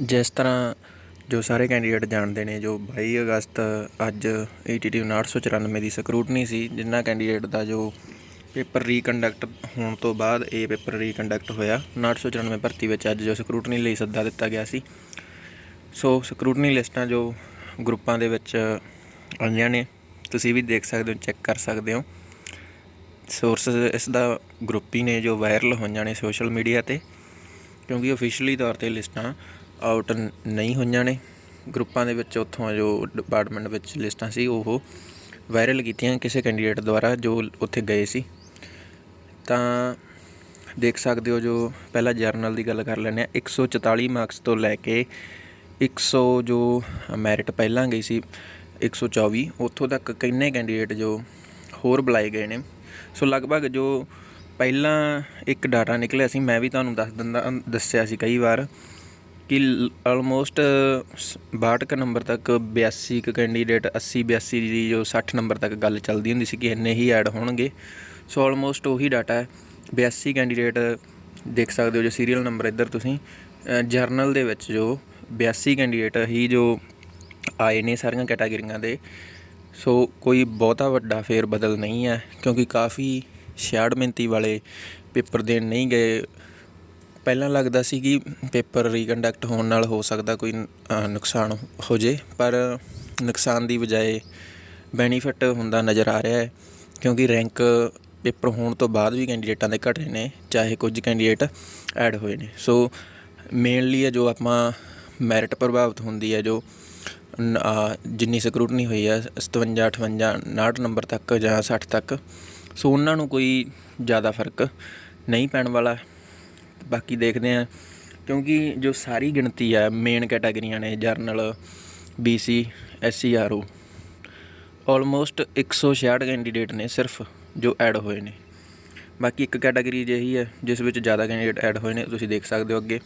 ਜਿਸ ਤਰ੍ਹਾਂ ਜੋ ਸਾਰੇ ਕੈਂਡੀਡੇਟ ਜਾਣਦੇ ਨੇ, ਜੋ 22 ਅਗਸਤ ਅੱਜ ਈਟੀਟੀ 994 ਦੀ ਸਕਰੂਟਨੀ ਸੀ ਜਿਨ੍ਹਾਂ ਕੈਂਡੀਡੇਟ ਦਾ ਜੋ ਪੇਪਰ ਰੀਕੰਡਕਟ ਹੋਣ ਤੋਂ ਬਾਅਦ ਇਹ ਪੇਪਰ ਰੀਕੰਡਕਟ ਹੋਇਆ 994 ਭਰਤੀ ਵਿੱਚ ਅੱਜ ਜੋ ਸਕਰੂਟਨੀ ਲਈ ਸੱਦਾ ਦਿੱਤਾ ਗਿਆ ਸੀ। ਸੋ ਸਕਰੂਟਨੀ ਲਿਸਟਾਂ ਜੋ ਗਰੁੱਪਾਂ ਦੇ ਵਿੱਚ ਆਈਆਂ ਨੇ, ਤੁਸੀਂ ਵੀ ਦੇਖ ਸਕਦੇ ਹੋ, ਚੈੱਕ ਕਰ ਸਕਦੇ ਹੋ। ਸੋਰਸਸ ਇਸ ਦਾ ਗਰੁੱਪ ਹੀ ਨੇ ਜੋ ਵਾਇਰਲ ਹੋਈਆਂ ਨੇ ਸੋਸ਼ਲ ਮੀਡੀਆ ਤੇ, ਕਿਉਂਕਿ ਅਫੀਸ਼ੀਅਲੀ ਤੌਰ ਤੇ ਲਿਸਟਾਂ ਆਊਟ ਨਹੀਂ ਹੋਈਆਂ ਨੇ। ਗਰੁੱਪਾਂ ਦੇ ਵਿੱਚ ਉੱਥੋਂ ਜੋ ਡਿਪਾਰਟਮੈਂਟ ਵਿੱਚ ਲਿਸਟਾਂ ਸੀ, ਉਹ ਵਾਇਰਲ ਕੀਤੀਆਂ ਕਿਸੇ ਕੈਂਡੀਡੇਟ ਦੁਆਰਾ ਜੋ ਉੱਥੇ ਗਏ ਸੀ। ਤਾਂ ਦੇਖ ਸਕਦੇ ਹੋ ਜੋ ਪਹਿਲਾ ਜਰਨਲ ਦੀ ਗੱਲ ਕਰ ਲੈਂਦੇ ਆ 144 ਮਾਰਕਸ ਤੋਂ ਲੈ ਕੇ 100 ਜੋ ਮੈਰਿਟ ਪਹਿਲਾਂ ਗਈ ਸੀ 124 ਉੱਥੋਂ ਤੱਕ ਕਿੰਨੇ ਕੈਂਡੀਡੇਟ ਜੋ ਹੋਰ ਬੁਲਾਏ ਗਏ ਨੇ। ਸੋ ਲਗਭਗ ਜੋ ਪਹਿਲਾਂ ਇੱਕ ਡਾਟਾ ਨਿਕਲਿਆ ਸੀ, ਮੈਂ ਵੀ ਤੁਹਾਨੂੰ ਦੱਸ ਦਿੰਦਾ ਦੱਸਿਆ ਸੀ ਕਈ ਵਾਰ। ਕਿ ਆਲਮੋਸਟ 62 ਕ ਨੰਬਰ ਤੱਕ 82 ਕ ਕੈਂਡੀਡੇਟ 80 82 ਦੀ ਜੋ 60 ਨੰਬਰ ਤੱਕ ਗੱਲ ਚੱਲਦੀ ਹੁੰਦੀ ਸੀ ਕਿ ਇੰਨੇ ਹੀ ਐਡ ਹੋਣਗੇ। ਸੋ ਆਲਮੋਸਟ ਉਹੀ ਡਾਟਾ ਹੈ। 82 ਕੈਂਡੀਡੇਟ ਦੇਖ ਸਕਦੇ ਹੋ ਜੋ ਸੀਰੀਅਲ ਨੰਬਰ ਇੱਧਰ ਤੁਸੀਂ ਜਰਨਲ ਦੇ ਵਿੱਚ ਜੋ 82 ਕੈਂਡੀਡੇਟ ਹੀ ਜੋ ਆਏ ਨੇ ਸਾਰੀਆਂ ਕੈਟਾਗਰੀਆਂ ਦੇ। ਸੋ ਕੋਈ ਬਹੁਤਾ ਵੱਡਾ ਫੇਰ ਬਦਲ ਨਹੀਂ ਹੈ, ਕਿਉਂਕਿ ਕਾਫੀ 66 ਮਿੰਤੀ ਵਾਲੇ ਪੇਪਰ ਦੇਣ ਨਹੀਂ ਗਏ। ਪਹਿਲਾਂ ਲੱਗਦਾ ਸੀ ਕਿ ਪੇਪਰ ਰੀਕੰਡਕਟ ਹੋਣ ਨਾਲ ਹੋ ਸਕਦਾ ਕੋਈ ਨੁਕਸਾਨ ਹੋ ਜੇ, ਪਰ ਨੁਕਸਾਨ ਦੀ ਬਜਾਏ ਬੈਨੀਫਿਟ ਹੁੰਦਾ ਨਜ਼ਰ ਆ ਰਿਹਾ ਹੈ, ਕਿਉਂਕਿ ਰੈਂਕ ਪੇਪਰ ਹੋਣ ਤੋਂ ਬਾਅਦ ਵੀ ਕੈਂਡੀਡੇਟਾਂ ਦੇ ਘਟ ਰਹੇ ਨੇ, ਚਾਹੇ ਕੁਝ ਕੈਂਡੀਡੇਟ ਐਡ ਹੋਏ ਨੇ। ਸੋ ਮੇਨਲੀ ਹੈ ਜੋ ਆਪਾਂ ਮੈਰਿਟ ਪ੍ਰਭਾਵਿਤ ਹੁੰਦੀ ਹੈ, ਜੋ ਜਿੰਨੀ ਸਕਰੂਟਨੀ ਹੋਈ ਹੈ 57 58 59 ਨੰਬਰ ਤੱਕ ਜਾਂ 60 ਤੱਕ ਸੋ ਉਹਨਾਂ ਨੂੰ ਕੋਈ ਜ਼ਿਆਦਾ ਫ਼ਰਕ ਨਹੀਂ ਪੈਣ ਵਾਲਾ। ਬਾਕੀ ਦੇਖਦੇ ਆ ਕਿਉਂਕਿ ਜੋ ਸਾਰੀ ਗਿਣਤੀ ਆ ਮੇਨ ਕੈਟਾਗਰੀਆਂ ਨੇ general BC SC RO almost 166 candidate ਨੇ ਸਿਰਫ ਜੋ ਐਡ ਹੋਏ ਨੇ। ਬਾਕੀ ਇੱਕ ਕੈਟਾਗਰੀ ਜਿਹੀ ਹੈ, ਜਿਸ ਵਿੱਚ ਜ਼ਿਆਦਾ ਕੈਂਡੀਡੇਟ ਐਡ ਹੋਏ ਨੇ, ਤੁਸੀਂ ਦੇਖ ਸਕਦੇ ਹੋ ਅੱਗੇ।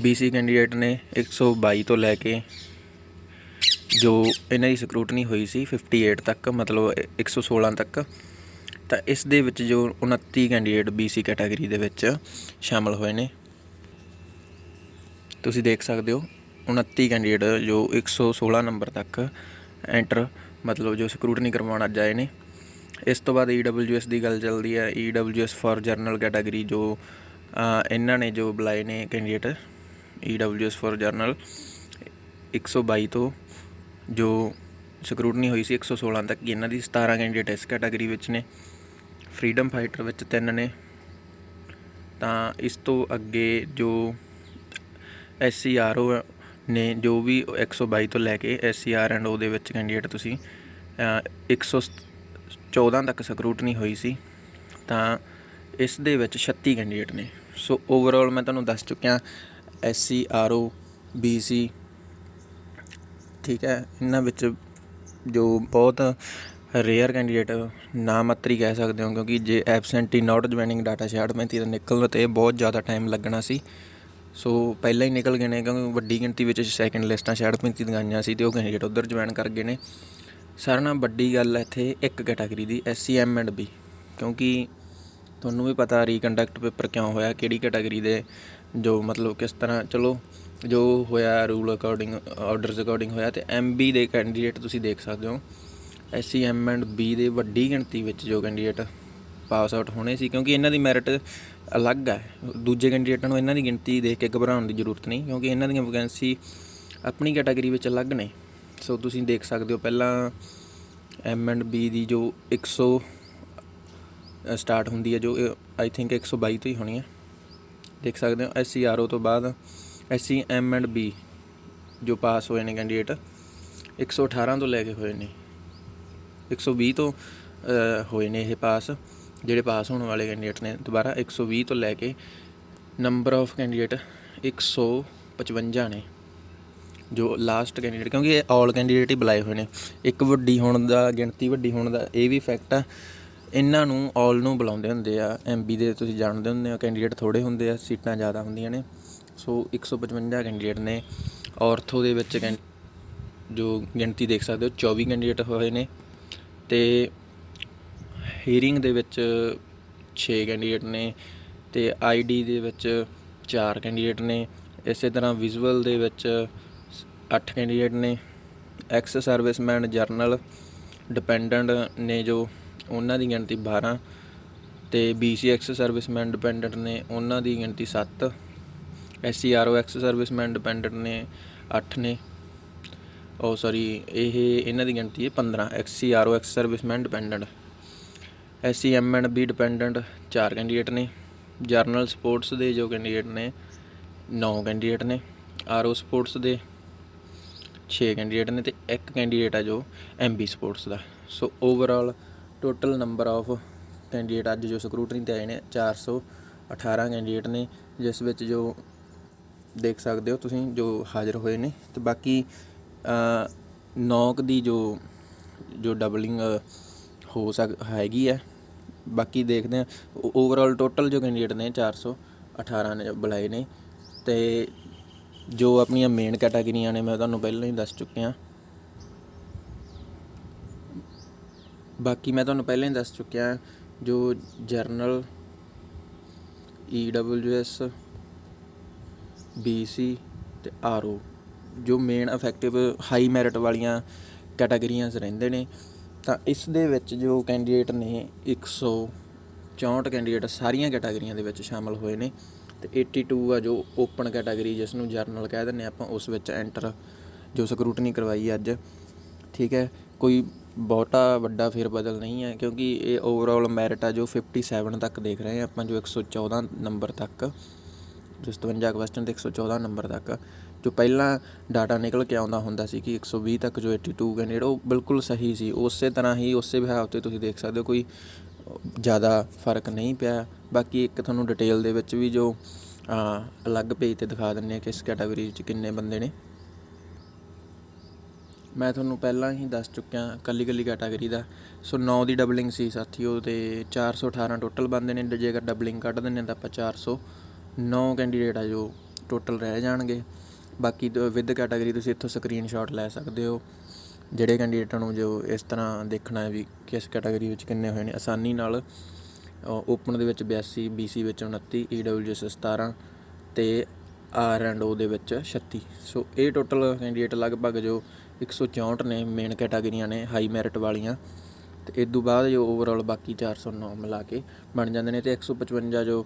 ਬੀਸੀ ਕੈਂਡੀਡੇਟ ਨੇ 122 ਤੋਂ ਲੈ ਕੇ, ਜੋ ਇਹਨਾਂ ਦੀ ਸਕਰੂਟਨੀ ਹੋਈ ਸੀ 58 ਤੱਕ, ਮਤਲਬ 116 ਤੱਕ। ਤਾਂ ਇਸ ਦੇ ਵਿੱਚ ਜੋ 29 ਕੈਂਡੀਡੇਟ BC ਕੈਟਾਗਰੀ ਦੇ ਵਿੱਚ ਸ਼ਾਮਲ ਹੋਏ ਨੇ। ਤੁਸੀਂ ਦੇਖ ਸਕਦੇ ਹੋ 29 ਕੈਂਡੀਡੇਟ ਜੋ 116 ਨੰਬਰ ਤੱਕ ਐਂਟਰ ਮਤਲਬ ਜੋ ਸਕਰੂਟਨੀ ਕਰਵਾਉਣ ਅੱਜ ਆਏ ਨੇ। ਇਸ ਤੋਂ ਬਾਅਦ EWS ਦੀ ਗੱਲ ਚੱਲਦੀ ਹੈ। EWS ਫॉर ਜਰਨਲ ਕੈਟਾਗਰੀ ਜੋ ਇਹਨਾਂ ਨੇ ਜੋ ਬੁਲਾਏ ਨੇ ਕੈਂਡੀਡੇਟ EWS ਫॉर ਜਰਨਲ 122 ਤੋਂ ਜੋ ਸਕਰੂਟਨੀ ਹੋਈ ਸੀ 116 ਤੱਕ, ਇਹਨਾਂ ਦੀ 17 ਕੈਂਡੀਡੇਟ ਇਸ ਕੈਟਾਗਰੀ ਵਿੱਚ ਨੇ। ਫਰੀडम ਫਾਈਟਰ ਵਿੱਚ ਤਿੰਨ ਨੇ। ਤਾਂ ਇਸ ਤੋਂ ਅੱਗੇ ਜੋ ਐਸਸੀਆਰਓ ਨੇ ਜੋ ਵੀ 122 ਤੋਂ ਲੈ ਕੇ ਐਸਸੀਆਰ ਐਂਡ ਉਹਦੇ ਵਿੱਚ ਕੈਂਡੀਡੇਟ ਤੁਸੀਂ ਅ, 114 ਤੱਕ ਸਕਰੂਟਨੀ ਹੋਈ ਸੀ। ਤਾਂ ਇਸ ਦੇ ਵਿੱਚ 36 ਕੈਂਡੀਡੇਟ ਨੇ। ਸੋ ਓਵਰਆਲ ਮੈਂ ਤੁਹਾਨੂੰ ਦੱਸ ਚੁੱਕਿਆ ਐਸਸੀਆਰਓ ਬੀਸੀ ਠੀਕ ਹੈ ਇਹਨਾਂ ਵਿੱਚ ਜੋ ਬਹੁਤ ਰੇਅਰ ਕੈਂਡੀਡੇਟ ਨਾ ਮਾਤਰ ਹੀ ਕਹਿ ਸਕਦੇ ਹੋ, ਕਿਉਂਕਿ ਜੇ ਐਬਸੈਂਟੀ ਨਾਟ ਜੁਆਇਨਿੰਗ ਡਾਟਾ 66 ਦਾ ਨਿਕਲਣ ਤੇ ਬਹੁਤ ਜ਼ਿਆਦਾ ਟਾਈਮ ਲੱਗਣਾ ਸੀ। ਸੋ ਪਹਿਲਾਂ ਹੀ ਨਿਕਲ ਗਏ ਨੇ, ਕਿਉਂਕਿ ਵੱਡੀ ਗਿਣਤੀ ਵਿੱਚ ਸੈਕਿੰਡ ਲਿਸਟਾਂ 66 ਦੀਆਂ ਆਈਆਂ ਸੀ ਤੇ ਉਹ ਕੈਂਡੀਡੇਟ ਉਧਰ ਜੁਆਇਨ ਕਰ ਗਏ ਨੇ। ਸਾਰਿਆਂ ਨਾਲੋਂ ਵੱਡੀ ਗੱਲ ਇੱਥੇ ਇੱਕ ਕੈਟਾਗਰੀ ਦੀ ਐਸਸੀਐਮ ਐਂਡ ਬੀ ਕਿਉਂਕਿ ਤੁਹਾਨੂੰ ਵੀ ਪਤਾ ਰੀਕੰਡਕਟ ਪੇਪਰ ਕਿਉਂ ਹੋਇਆ, ਕਿਹੜੀ ਕੈਟਾਗਰੀ ਦੇ, ਜੋ ਮਤਲਬ ਕਿਸ ਤਰ੍ਹਾਂ, ਚਲੋ, ਜੋ ਹੋਇਆ ਰੂਲ ਅਕੋਰਡਿੰਗ ਆਰਡਰਸ ਅਕੋਰਡਿੰਗ ਹੋਇਆ ਤੇ ਐਮਬੀ ਦੇ ਕੈਂਡੀਡੇਟ ਤੁਸੀਂ ਦੇਖ ਸਕਦੇ ਹੋ। ਐਸਸੀਐਮ ਐਂਡ ਬੀ ਦੇ ਵੱਡੀ ਗਿਣਤੀ ਵਿੱਚ ਜੋ ਕੈਂਡੀਡੇਟ ਪਾਸ ਆਊਟ ਹੋਣੇ ਸੀ, ਕਿਉਂਕਿ ਇਹਨਾਂ ਦੀ ਮੈਰਿਟ ਅਲੱਗ ਹੈ ਦੂਜੇ ਕੈਂਡੀਡੇਟਾਂ ਨੂੰ ਇਹਨਾਂ ਦੀ ਗਿਣਤੀ ਦੇਖ ਕੇ ਘਬਰਾਉਣ ਦੀ ਜ਼ਰੂਰਤ ਨਹੀਂ, ਕਿਉਂਕਿ ਇਹਨਾਂ ਦੀਆਂ ਵੈਕੈਂਸੀ ਆਪਣੀ ਕੈਟਾਗਰੀ ਵਿੱਚ ਅਲੱਗ ਨੇ। ਸੋ ਤੁਸੀਂ ਦੇਖ ਸਕਦੇ ਹੋ ਪਹਿਲਾਂ ਐਮ ਐਂਡ ਬੀ ਦੀ ਜੋ 100 ਸਟਾਰਟ ਹੁੰਦੀ ਹੈ ਜੋ ਆਈ ਥਿੰਕ 122 ਤੋਂ ਹੀ ਹੋਣੀ ਹੈ ਦੇਖ ਸਕਦੇ ਹੋ ਐਸਸੀਆਰਓ ਤੋਂ ਬਾਅਦ ਐਸਸੀ ਐਮ ਐਂਡ ਬੀ ਜੋ ਪਾਸ ਹੋਏ ਨੇ ਕੈਂਡੀਡੇਟ 118 ਤੋਂ ਲੈ ਕੇ ਹੋਏ ਨੇ। 120 ਤੋਂ ਹੋਏ ਨੇ ਇਹ ਪਾਸ, ਜਿਹੜੇ ਪਾਸ ਹੋਣ ਵਾਲੇ ਕੈਂਡੀਡੇਟ ਨੇ, ਦੁਬਾਰਾ 120 ਤੋਂ ਲੈ ਕੇ ਨੰਬਰ ਆਫ ਕੈਂਡੀਡੇਟ 155 ਨੇ, ਜੋ ਲਾਸਟ ਕੈਂਡੀਡੇਟ ਕਿਉਂਕਿ ਇਹ ਆਲ ਕੈਂਡੀਡੇਟ ਹੀ ਬੁਲਾਏ ਹੋਏ ਨੇ। ਇੱਕ ਵੱਡੀ ਹੋਣ ਦਾ, ਗਿਣਤੀ ਵੱਡੀ ਹੋਣ ਦਾ ਇਹ ਵੀ ਫੈਕਟ ਆ, ਇਹਨਾਂ ਨੂੰ ਆਲ ਨੂੰ ਬੁਲਾਉਂਦੇ ਹੁੰਦੇ ਆ ਐਮਬੀ ਦੇ ਤੁਸੀਂ ਜਾਣਦੇ ਹੁੰਦੇ ਹੋ ਕੈਂਡੀਡੇਟ ਥੋੜੇ ਹੁੰਦੇ ਆ, ਸੀਟਾਂ ਜ਼ਿਆਦਾ ਹੁੰਦੀਆਂ ਨੇ। ਸੋ 155 ਕੈਂਡੀਡੇਟ ਨੇ, ਔਰਥੋ ਦੇ ਵਿੱਚ ਕੈਂ- ਜੋ ਗਿਣਤੀ ਦੇਖ ਸਕਦੇ ਹੋ 24 ਕੈਂਡੀਡੇਟ ਹੋਏ ਨੇ। ਤੇ ਹੀਅਰਿੰਗ ਦੇ ਵਿੱਚ 6 ਕੈਂਡੀਡੇਟ ਨੇ ਤੇ ਆਈਡੀ ਦੇ ਵਿੱਚ 4 ਕੈਂਡੀਡੇਟ ਨੇ। ਇਸੇ ਤਰ੍ਹਾਂ ਵਿਜ਼ੂਅਲ ਦੇ ਵਿੱਚ 8 ਕੈਂਡੀਡੇਟ ਨੇ। ਐਕਸ ਸਰਵਿਸਮੈਨ ਜਰਨਲ ਡਿਪੈਂਡੈਂਟ ਨੇ ਜੋ ਉਹਨਾਂ ਦੀ ਗਿਣਤੀ 12 ਤੇ ਬੀਸੀ ਐਕਸ ਸਰਵਿਸਮੈਨ ਡਿਪੈਂਡੈਂਟ ਨੇ ਉਹਨਾਂ ਦੀ ਗਿਣਤੀ 7 ਐਸਸੀਆਰਓ ਐਕਸ ਸਰਵਿਸਮੈਨ ਡਿਪੈਂਡੈਂਟ ਨੇ 8 ਨੇ। Oh, ਉਹ ਸੌਰੀ ਇਹ, ਇਹਨਾਂ ਦੀ ਗਿਣਤੀ ਹੈ 15 ਐਕਸਸੀਆਰਓ ex serviceman dependent SCM and B dependent ਚਾਰ ਕੈਂਡੀਡੇਟ ਨੇ। ਜਰਨਲ ਸਪੋਰਟਸ ਦੇ ਜੋ ਕੈਂਡੀਡੇਟ ਨੇ 9 ਕੈਂਡੀਡੇਟ ਨੇ। ਆਰਓ ਸਪੋਰਟਸ ਦੇ 6 ਕੈਂਡੀਡੇਟ ਨੇ ਤੇ ਇੱਕ ਕੈਂਡੀਡੇਟ ਹੈ ਜੋ MB sports the. So overall total number of candidate ਅੱਜ ਜੋ ਸਕਰੂਟਨੀ ਤੇ ਆਏ ਨੇ 418 ਕੈਂਡੀਡੇਟ ਨੇ, ਜਿਸ ਵਿੱਚ ਜੋ ਦੇਖ ਸਕਦੇ ਹੋ ਤੁਸੀਂ, ਜੋ ਹਾਜ਼ਰ ਹੋਏ ਨੇ। ਤੇ ਬਾਕੀ ਨੌਕ ਦੀ ਜੋ ਜੋ ਡਬਲਿੰਗ ਹੋ ਸਕ, ਹੈਗੀ ਹੈ। ਬਾਕੀ ਦੇਖਦੇ ਆ ਓਵਰਆਲ ਟੋਟਲ ਜੋ ਕੈਂਡੀਡੇਟ ਨੇ 418 ਨੇ ਬੁਲਾਏ ਨੇ। ਤੇ ਜੋ ਆਪਣੀਆਂ ਮੇਨ ਕੈਟਾਗਰੀਆਂ ਨੇ, ਮੈਂ ਤੁਹਾਨੂੰ ਪਹਿਲਾਂ ਹੀ ਦੱਸ ਚੁੱਕਿਆ। ਬਾਕੀ ਮੈਂ ਤੁਹਾਨੂੰ ਪਹਿਲਾਂ ਹੀ ਦੱਸ ਚੁੱਕਿਆ, ਜੋ ਜਰਨਲ ਈਡਬਲਯੂਐਸ ਬੀਸੀ ਤੇ ਆਰਓ ਜੋ ਮੇਨ ਇਫੈਕਟਿਵ ਹਾਈ ਮੈਰਿਟ ਵਾਲੀਆਂ ਕੈਟਾਗਰੀਆਂ ਰਹਿੰਦੇ ਨੇ, ਤਾਂ ਇਸ ਦੇ ਵਿੱਚ ਜੋ ਕੈਂਡੀਡੇਟ ਨੇ 164 ਕੈਂਡੀਡੇਟ ਸਾਰੀਆਂ ਕੈਟਾਗਰੀਆਂ ਦੇ ਵਿੱਚ ਸ਼ਾਮਲ ਹੋਏ ਨੇ ਤੇ 82 ਆ ਜੋ ਓਪਨ ਕੈਟਾਗਰੀ ਜਿਸ ਨੂੰ ਜਰਨਲ ਕਹਿ ਦਿੰਦੇ ਆਪਾਂ ਉਸ ਵਿੱਚ ਐਂਟਰ ਜੋ ਸਕਰੂਟਨੀ ਕਰਵਾਈ ਅੱਜ, ਠੀਕ ਹੈ? ਕੋਈ ਬਹੁਤਾ ਵੱਡਾ ਫੇਰ ਬਦਲ ਨਹੀਂ ਹੈ, ਕਿਉਂਕਿ ਇਹ ਓਵਰਆਲ ਮੈਰਿਟ ਆ ਜੋ 57 ਤੱਕ ਦੇਖ ਰਹੇ ਹਾਂ ਆਪਾਂ, ਜੋ 114 ਨੰਬਰ ਤੱਕ, ਜੋ 57 ਕੁਐਸਚਨ ਤੇ 114 ਨੰਬਰ ਤੱਕ। ਜੋ ਪਹਿਲਾਂ ਡਾਟਾ ਨਿਕਲ ਕੇ ਆਉਂਦਾ ਹੁੰਦਾ ਸੀ ਕਿ 120 ਤੱਕ ਜੋ 82 ਕੈਂਡੀਡੇਟ ਉਹ ਬਿਲਕੁਲ ਸਹੀ ਸੀ, ਉਸੇ ਤਰ੍ਹਾਂ ਹੀ ਉਸੇ ਵਿਹਾਰ ਤੇ ਤੁਸੀਂ ਦੇਖ ਸਕਦੇ ਹੋ ਕੋਈ ਜ਼ਿਆਦਾ ਫ਼ਰਕ ਨਹੀਂ ਪਿਆ। ਬਾਕੀ ਇੱਕ ਤੁਹਾਨੂੰ ਡਿਟੇਲ ਦੇ ਵਿੱਚ ਵੀ ਜੋ ਅਲੱਗ ਪੇਜ ਤੇ ਦਿਖਾ ਦਿੰਨੇ ਆ ਕਿਸ ਕੈਟਾਗਰੀ 'ਚ ਕਿੰਨੇ ਬੰਦੇ ਨੇ। ਮੈਂ ਤੁਹਾਨੂੰ ਪਹਿਲਾਂ ਹੀ ਦੱਸ ਚੁੱਕਿਆ ਕੱਲੀ ਕੱਲੀ ਕੈਟਾਗਰੀ ਦਾ। ਸੋ 9 ਦੀ ਡਬਲਿੰਗ ਸੀ ਸਾਥੀਓ ਤੇ 418 ਟੋਟਲ ਬੰਦੇ ਨੇ। ਜੇਕਰ ਡਬਲਿੰਗ ਕੱਢ ਦਿੰਨੇ ਤਾਂ ਆਪਾਂ 409 ਕੈਂਡੀਡੇਟ ਆ ਜੋ ਟੋਟਲ ਰਹਿ ਜਾਣਗੇ। ਬਾਕੀ ਵਿਦ ਕੈਟਾਗਰੀ ਤੁਸੀਂ ਇੱਥੋਂ ਸਕਰੀਨਸ਼ਾਟ ਲੈ ਸਕਦੇ ਹੋ। ਜਿਹੜੇ ਕੈਂਡੀਡੇਟਾਂ ਨੂੰ ਜੋ ਇਸ ਤਰ੍ਹਾਂ ਦੇਖਣਾ ਹੈ ਵੀ ਕਿਸ ਕੈਟਾਗਰੀ ਵਿੱਚ ਕਿੰਨੇ ਹੋਏ ਨੇ, ਆਸਾਨੀ ਨਾਲ ਓਪਨ ਦੇ ਵਿੱਚ 82 BC ਵਿੱਚ 29 EWS 17 ਤੇ ਆਰ ਐਂਡ ਓ ਦੇ ਵਿੱਚ 36 ਸੋ ਇਹ ਟੋਟਲ ਕੈਂਡੀਡੇਟ ਲਗਭਗ ਜੋ 164 ਨੇ ਮੇਨ ਕੈਟਾਗਰੀਆਂ ਨੇ ਹਾਈ ਮੈਰਿਟ ਵਾਲੀਆਂ। ਤੇ ਇਸ ਤੋਂ ਬਾਅਦ ਜੋ ਓਵਰਆਲ ਬਾਕੀ 409 ਮਿਲਾ ਕੇ ਬਣ ਜਾਂਦੇ ਨੇ ਤੇ 155 ਜੋ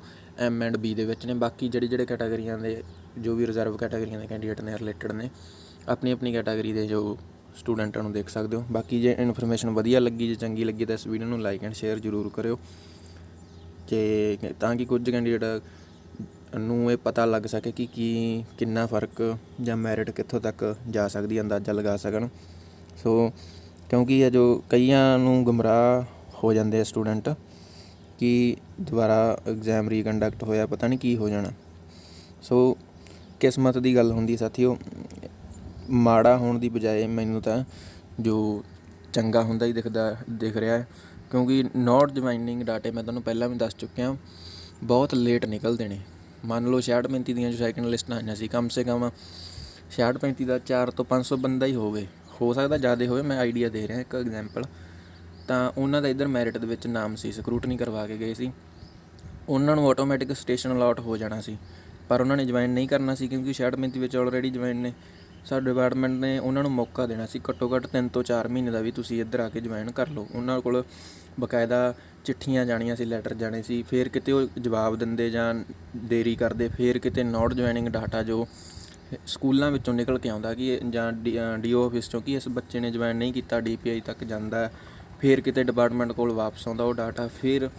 ਐਮ ਐਂਡ ਬੀ ਦੇ ਵਿੱਚ ਨੇ। ਬਾਕੀ ਜਿਹੜੇ ਜਿਹੜੇ ਕੈਟਾਗਰੀਆਂ ਦੇ ਜੋ ਵੀ ਰਿਜ਼ਰਵ ਕੈਟਾਗਰੀਆਂ ਦੇ ਕੈਂਡੀਡੇਟ ਨੇ ਰਿਲੇਟਡ ਨੇ, ਆਪਣੀ ਆਪਣੀ ਕੈਟਾਗਰੀ ਦੇ ਜੋ ਸਟੂਡੈਂਟਾਂ ਨੂੰ ਦੇਖ ਸਕਦੇ ਹੋ। ਬਾਕੀ ਜੇ ਇਨਫੋਰਮੇਸ਼ਨ ਵਧੀਆ ਲੱਗੀ, ਜੇ ਚੰਗੀ ਲੱਗੀ ਤਾਂ ਇਸ ਵੀਡੀਓ ਨੂੰ ਲਾਈਕ ਐਂਡ ਸ਼ੇਅਰ ਜ਼ਰੂਰ ਕਰਿਓ। ਤੇ ਤਾਂ ਕਿ ਕੁਝ ਕੈਂਡੀਡੇਟ ਨੂੰ ਇਹ ਪਤਾ ਲੱਗ ਸਕੇ ਕਿ ਕੀ, ਕਿੰਨਾ ਫ਼ਰਕ ਜਾਂ ਮੈਰਿਟ ਕਿੱਥੋਂ ਤੱਕ ਜਾ ਸਕਦੀ, ਅੰਦਾਜ਼ਾ ਲਗਾ ਸਕਣ। ਸੋ ਕਿਉਂਕਿ ਇਹ ਜੋ ਕਈਆਂ ਨੂੰ ਗੁੰਮਰਾਹ ਹੋ ਜਾਂਦੇ ਆ ਸਟੂਡੈਂਟ ਕਿ ਦੁਬਾਰਾ ਐਗਜ਼ਾਮ ਰੀਕੰਡਕਟ ਹੋਇਆ, ਪਤਾ ਨਹੀਂ ਕੀ ਹੋ ਜਾਣਾ। ਸੋ ਕਿਸਮਤ ਦੀ ਗੱਲ ਹੁੰਦੀ ਸਾਥੀਓ, ਮਾੜਾ ਹੋਣ ਦੀ ਬਜਾਏ ਮੈਨੂੰ ਤਾਂ ਜੋ ਚੰਗਾ ਹੁੰਦਾ ਹੀ ਦਿਖਦਾ, ਦਿਖ ਰਿਹਾ ਹੈ। ਕਿਉਂਕਿ ਨੋਟ ਜੁਆਇਨਿੰਗ ਡਾਟੇ ਮੈਂ ਤੁਹਾਨੂੰ ਪਹਿਲਾਂ ਵੀ ਦੱਸ ਚੁੱਕਿਆ ਬਹੁਤ ਲੇਟ ਨਿਕਲਦੇ ਨੇ। ਮੰਨ ਲਓ 66 35 ਦੀਆਂ ਜੋ ਸੈਕਿੰਡ ਲਿਸਟਾਂ ਆਈਆਂ ਸੀ, ਕਮ ਸੇ ਕਮ 66 35 ਦਾ 4 ਤੋਂ 500 ਬੰਦਾ ਹੀ ਹੋਵੇ। ਹੋ ਸਕਦਾ ਜ਼ਿਆਦਾ ਹੋਵੇ, ਮੈਂ ਆਈਡੀਆ ਦੇ ਰਿਹਾ ਇੱਕ ਐਗਜ਼ਾਮਪਲ ਤਾਂ ਉਹਨਾਂ ਦਾ ਇੱਧਰ ਮੈਰਿਟ ਦੇ ਵਿੱਚ ਨਾਮ ਸੀ ਸਕਰੂਟਨੀ ਕਰਵਾ ਕੇ ਗਏ ਸੀ। ਉਹਨਾਂ ਨੂੰ ਆਟੋਮੈਟਿਕ ਸਟੇਸ਼ਨ ਅਲਾਟ ਹੋ ਜਾਣਾ ਸੀ। ਪਰ ਉਹਨਾਂ ਨੇ ਜੁਆਇਨ ਨਹੀਂ ਕਰਨਾ ਸੀ ਕਿਉਂਕਿ 66 35 ਵਿੱਚ ਆਲਰੇਡੀ ਜੁਆਇਨ ਨੇ। ਸਾਡੇ ਡਿਪਾਰਟਮੈਂਟ ਨੇ ਉਹਨਾਂ ਨੂੰ ਮੌਕਾ ਦੇਣਾ ਸੀ। ਘੱਟੋ ਘੱਟ 3 ਤੋਂ 4 ਮਹੀਨੇ ਦਾ ਵੀ ਤੁਸੀਂ ਇੱਧਰ ਆ ਕੇ ਜੁਆਇਨ ਕਰ ਲਓ। ਉਹਨਾਂ ਕੋਲ ਬਕਾਇਦਾ ਚਿੱਠੀਆਂ ਜਾਣੀਆਂ ਸੀ ਲੈਟਰ ਜਾਣੇ ਸੀ। ਫਿਰ ਕਿਤੇ ਉਹ ਜਵਾਬ ਦਿੰਦੇ ਜਾਂ ਦੇਰੀ ਕਰਦੇ, ਫਿਰ ਕਿਤੇ ਨੋਟ ਜੁਆਇਨਿੰਗ ਡਾਟਾ ਜੋ ਸਕੂਲਾਂ ਵਿੱਚੋਂ ਨਿਕਲ ਕੇ ਆਉਂਦਾ ਕਿ ਇਹ ਜਾਂ ਡੀਓ ਆਫਿਸ ਚੋਂ ਕਿ ਇਸ ਬੱਚੇ ਨੇ ਜੁਆਇਨ ਨਹੀਂ ਕੀਤਾ, ਡੀਪੀਆਈ ਤੱਕ ਜਾਂਦਾ। ਹੈ। ਫਿਰ ਕਿਤੇ ਡਿਪਾਰਟਮੈਂਟ ਕੋਲ ਵਾਪਸ ਆਉਂਦਾ ਉਹ ਡਾਟਾ ਫਿਰ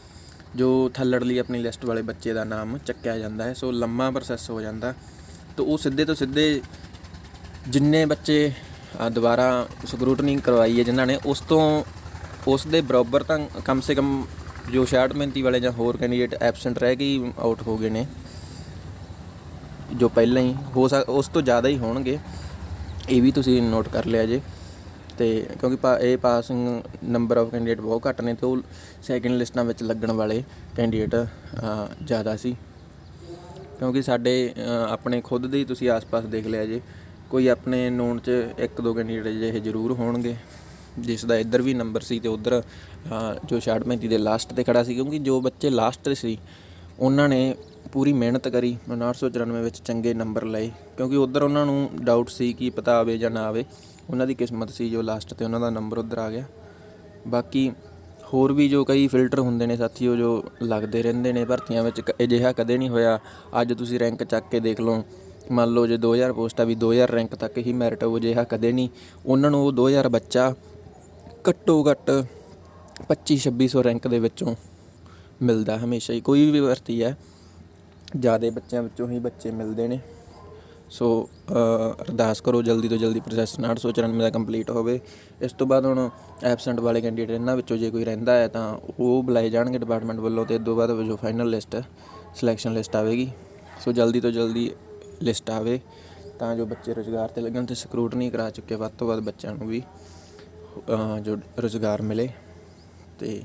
ਜੋ ਥੱਲੜਲੀ ਆਪਣੀ ਲਿਸਟ ਵਾਲੇ ਬੱਚੇ ਦਾ ਨਾਮ ਚੱਕਿਆ ਜਾਂਦਾ ਹੈ, ਸੋ ਲੰਮਾ ਪ੍ਰੋਸੈਸ ਹੋ ਜਾਂਦਾ। ਤਾਂ ਉਹ ਸਿੱਧੇ ਤੋਂ ਸਿੱਧੇ ਜਿੰਨੇ ਬੱਚੇ ਦੁਬਾਰਾ ਸਕਰੂਟਨਿੰਗ ਕਰਵਾਈ ਹੈ ਜਿਨ੍ਹਾਂ ਨੇ, ਉਸ ਤੋਂ ਉਸ ਦੇ ਬਰਾਬਰ ਤਾਂ ਕਮ ਸੇ ਕਮ ਜੋ 66 ਮਿੰਤੀ ਵਾਲੇ ਜਾਂ ਹੋਰ ਕੈਂਡੀਡੇਟ ਐਬਸੈਂਟ ਰਹਿ ਗਏ ਆਊਟ ਹੋ ਗਏ ਨੇ, ਜੋ ਪਹਿਲਾਂ ਹੀ ਹੋ ਸਕ, ਉਸ ਤੋਂ ਜ਼ਿਆਦਾ ਹੀ ਹੋਣਗੇ, ਇਹ ਵੀ ਤੁਸੀਂ ਨੋਟ ਕਰ ਲਿਆ ਜੇ। ਤੇ ਕਿਉਂਕਿ ਪਾ- ਇਹ ਪਾਸਿੰਗ ਨੰਬਰ ਆਫ ਕੈਂਡੀਡੇਟ ਬਹੁਤ ਘੱਟ ਨੇ ਤੇ ਉਹ ਸੈਕਿੰਡ ਲਿਸਟਾਂ ਵਿੱਚ ਲੱਗਣ ਵਾਲੇ ਕੈਂਡੀਡੇਟ ਜ਼ਿਆਦਾ ਸੀ। ਕਿਉਂਕਿ ਸਾਡੇ ਅ, ਆਪਣੇ ਖੁਦ ਦੇ ਹੀ ਤੁਸੀਂ ਆਸ-ਪਾਸ ਦੇਖ ਲਿਆ ਜੇ ਕੋਈ ਆਪਣੇ ਨੋਨ 'ਚ ਇੱਕ ਦੋ ਕੈਂਡੀਡੇਟ ਜਿਹੇ ਜ਼ਰੂਰ ਹੋਣਗੇ ਜਿਸ ਦਾ ਇੱਧਰ ਵੀ ਨੰਬਰ ਸੀ ਤੇ ਉੱਧਰ ਅ, ਜੋ 66 35 ਦੇ ਲਾਸਟ ਤੇ ਖੜਾ ਸੀ। ਕਿਉਂਕਿ ਜੋ ਬੱਚੇ ਲਾਸਟ ਤੇ ਸੀ ਉਹਨਾਂ ਨੇ ਪੂਰੀ ਮਿਹਨਤ ਕਰੀ 994 ਵਿੱਚ ਚੰਗੇ ਨੰਬਰ ਲਏ। ਕਿਉਂਕਿ ਉੱਧਰ ਉਹਨਾਂ ਨੂੰ ਡਾਊਟ ਸੀ ਕਿ ਪਤਾ ਆਵੇ ਜਾਂ ਨਾ ਆਵੇ। ਉਹਨਾਂ ਦੀ ਕਿਸਮਤ ਸੀ ਜੋ ਲਾਸਟ ਤੇ ਉਹਨਾਂ ਦਾ ਨੰਬਰ ਉਧਰ ਆ ਗਿਆ। ਬਾਕੀ ਹੋਰ ਵੀ ਜੋ ਕਈ ਫਿਲਟਰ ਹੁੰਦੇ ਨੇ ਸਾਥੀਓ ਜੋ ਲੱਗਦੇ ਰਹਿੰਦੇ ਨੇ ਭਰਤੀਆਂ ਵਿੱਚ, ਕ- ਅਜਿਹਾ ਕਦੇ ਨਹੀਂ ਹੋਇਆ। ਅੱਜ ਤੁਸੀਂ ਰੈਂਕ ਚੱਕ ਕੇ ਦੇਖ ਲਓ। ਮੰਨ ਲਓ ਜੇ 2000 ਪੋਸਟ ਆ ਵੀ 2000 ਰੈਂਕ ਤੱਕ ਹੀ ਮੈਰਿਟ ਹੋ ਅਜਿਹਾ ਕਦੇ ਨਹੀਂ। ਉਹਨਾਂ ਨੂੰ ਉਹ 2000 ਬੱਚਾ ਘੱਟੋ ਘੱਟ 25 2600 ਰੈਂਕ ਦੇ ਵਿੱਚੋਂ ਮਿਲਦਾ ਹਮੇਸ਼ਾ ਹੀ। ਕੋਈ ਵੀ ਭਰਤੀ ਹੈ, ਜ਼ਿਆਦਾ ਬੱਚਿਆਂ ਵਿੱਚੋਂ ਹੀ ਬੱਚੇ ਮਿਲਦੇ ਨੇ। ਸੋ ਅਰਦਾਸ ਕਰੋ ਜਲਦੀ ਤੋਂ ਜਲਦੀ ਪ੍ਰੋਸੈਸ 994 ਦਾ ਕੰਪਲੀਟ ਹੋਵੇ। ਇਸ ਤੋਂ ਬਾਅਦ ਹੁਣ ਐਬਸੈਂਟ ਵਾਲੇ ਕੈਂਡੀਡੇਟ ਇਹਨਾਂ ਵਿੱਚੋਂ ਜੇ ਕੋਈ ਰਹਿੰਦਾ ਹੈ ਤਾਂ ਉਹ ਬੁਲਾਏ ਜਾਣਗੇ ਡਿਪਾਰਟਮੈਂਟ ਵੱਲੋਂ ਤੇ ਇਸ ਤੋਂ ਬਾਅਦ ਜੋ ਫਾਈਨਲ ਲਿਸਟ ਸਿਲੈਕਸ਼ਨ ਲਿਸਟ ਆਵੇਗੀ। ਸੋ, ਜਲਦੀ ਤੋਂ ਜਲਦੀ ਲਿਸਟ ਆਵੇ ਤਾਂ ਜੋ ਬੱਚੇ ਰੁਜ਼ਗਾਰ ਤੇ ਲੱਗਣ ਤੇ ਸਕਰੂਟਨੀ ਕਰਾ ਚੁੱਕੇ ਵੱਧ ਤੋਂ ਵੱਧ ਬੱਚਿਆਂ ਨੂੰ ਵੀ ਜੋ ਰੁਜ਼ਗਾਰ ਮਿਲੇ। ਤੇ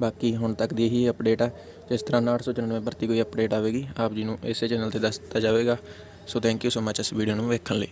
ਬਾਕੀ ਹੁਣ ਤੱਕ ਦੀ ਇਹੀ ਅਪਡੇਟ ਆ। ਜਿਸ ਤਰ੍ਹਾਂ 994 ਭਰਤੀ ਕੋਈ ਅਪਡੇਟ ਆਵੇਗੀ, ਆਪ ਜੀ ਨੂੰ ਇਸੇ ਚੈਨਲ ਤੇ ਦੱਸ ਦਿੱਤਾ ਜਾਵੇਗਾ। ਸੋ ਥੈਂਕ ਯੂ ਸੋ ਮੱਚ ਇਸ ਵੀਡੀਓ ਨੂੰ ਵੇਖਣ ਲਈ